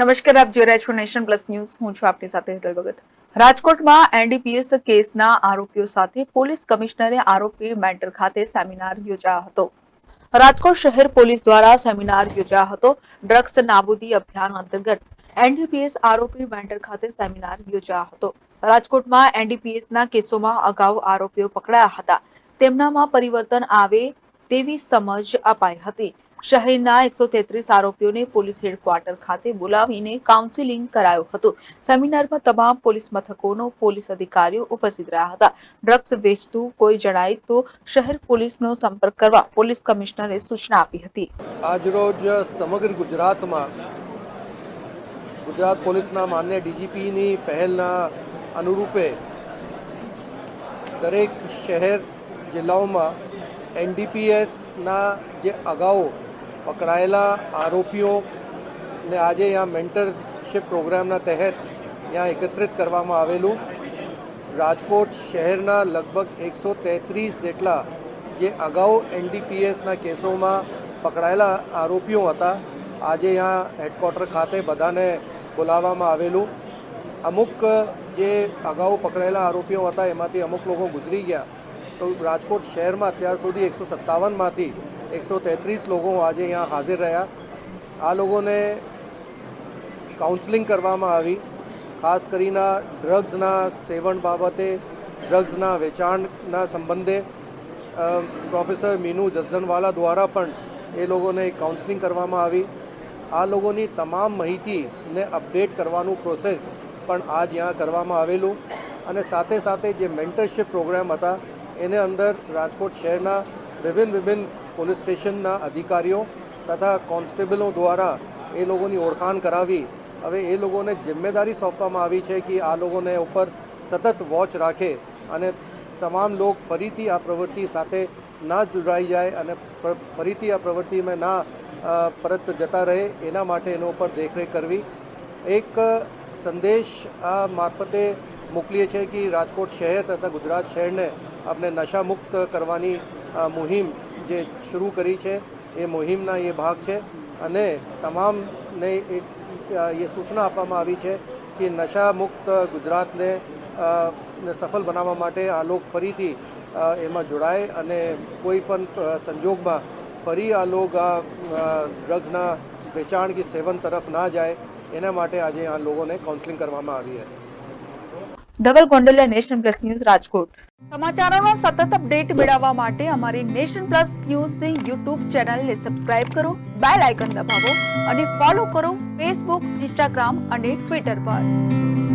નમસ્કાર, આપ જોઈ રહ્યા છો નેશન પ્લસ ન્યૂઝ. હું છું આપની સાથે હેતલ ભગત. રાજકોટમાં એનડીપીએસ કેસના આરોપીઓ સાથે પોલીસ કમિશનરે આરોપી મેન્ટર ખાતે સેમિનાર યોજાયો હતો. રાજકોટ શહેર પોલીસ દ્વારા સેમિનાર યોજાયો હતો. ડ્રગ્સ નાબૂદી અભિયાન અંતર્ગત એનડીપીએસ આરોપી મેન્ટર ખાતે સેમિનાર યોજાયો હતો. રાજકોટમાં એનડીપીએસના કેસોમાં અગાઉ આરોપીઓ પકડાયા હતા. તેમનામાં પરિવર્તન આવે તેવી સમજ અપાઈ હતી. શહેરના એકસો તેત્રીસ આરોપીઓને પોલીસ હેડક્વાર્ટર ખાતે બોલાવીને કાઉન્સિલિંગ કરાયું હતું. સેમિનારમાં તમામ પોલીસ મથકોનો પોલીસ અધિકારીઓ ઉપસ્થિત રહ્યા હતા. ડ્રગ્સ વેચતું કોઈ જણાય તો શહેર પોલીસનો સંપર્ક કરવા પોલીસ કમિશનરે સૂચના આપી હતી. આજરોજ સમગ્ર ગુજરાતમાં ગુજરાત પોલીસના માન્ય ડીજીપીની પહેલના અનુરૂપે દરેક શહેર જિલ્લાઓમાં એનડીપીએસના જે અગાઉ પકડાયેલા આરોપીઓને આજે અહીંયા મેન્ટરશિપ પ્રોગ્રામના તહેત ત્યાં એકત્રિત કરવામાં આવેલું. રાજકોટ શહેરના લગભગ એકસો તેત્રીસ જેટલા જે અગાઉ એનડીપીએસના કેસોમાં પકડાયેલા આરોપીઓ હતા, આજે અહીંયા હેડક્વાર્ટર ખાતે બધાને બોલાવવામાં આવેલું. અમુક જે અગાઉ પકડાયેલા આરોપીઓ હતા, એમાંથી અમુક લોકો ગુજરી ગયા. તો રાજકોટ શહેરમાં અત્યાર સુધી એકસો સત્તાવનમાંથી એકસો તેત્રીસ લોકો આજે અહીંયા હાજર રહ્યા આ લોકોને કાઉન્સલિંગ કરવામાં આવી ખાસ કરીને ડ્રગ્સના સેવન બાબતે ડ્રગ્સના વેચાણના સંબંધે પ્રોફેસર મીનુ જસદનવાલા દ્વારા પણ એ લોકોને કાઉન્સલિંગ કરવામાં આવી આ લોકોની તમામ માહિતીને અપડેટ કરવાનું પ્રોસેસ પણ આજ અહીંયા કરવામાં આવેલું અને સાથે સાથે જે મેન્ટરશિપ પ્રોગ્રામ હતા એને અંદર રાજકોટ શહેરના વિભિન્ન વિભિન્ન પોલીસ સ્ટેશનના અધિકારીઓ તથા કોન્સ્ટેબલો દ્વારા એ લોકોની ઓળખાણ કરાવી. હવે એ લોકોને જિમ્મેદારી સોંપવામાં આવી છે કે આ લોકોને ઉપર સતત વોચ રાખે અને તમામ લોક ફરીથી આ પ્રવૃત્તિ સાથે ના જોડાઈ જાય અને ફરીથી આ પ્રવૃત્તિમાં ના પરત જતા રહે એના માટે એનો ઉપર દેખરેખ કરવી. એક સંદેશ આ મારફતે મોકલીએ છીએ કે રાજકોટ શહેર તથા ગુજરાત શહેરને આપણે નશામુક્ત કરવાની મુહિમ જે શરૂ કરી છે, એ મુહિમના એ ભાગ છે અને તમામને એક એ સૂચના આપવામાં આવી છે કે નશા મુક્ત ગુજરાતને સફળ બનાવવા માટે આ લોક ફરીથી એમાં જોડાય અને કોઈ પણ સંજોગમાં ફરી આ લોક આ ડ્રગ્સના વેચાણ કે સેવન તરફ ના જાય, એના માટે આજે આ લોકોને કાઉન્સેલિંગ કરવામાં આવી હતી. Dhaval Gondaliya nation plus news Rajkot. સમાચારોનો સતત અપડેટ મેળવવા માટે અમારી નેશન પ્લસ ન્યૂઝની યુટ્યુબ ચેનલને સબસ્ક્રાઇબ કરો, બેલ આઇકન દબાવો અને ફોલો કરો ફેસબુક, ઇન્સ્ટાગ્રામ અને ટ્વિટર પર.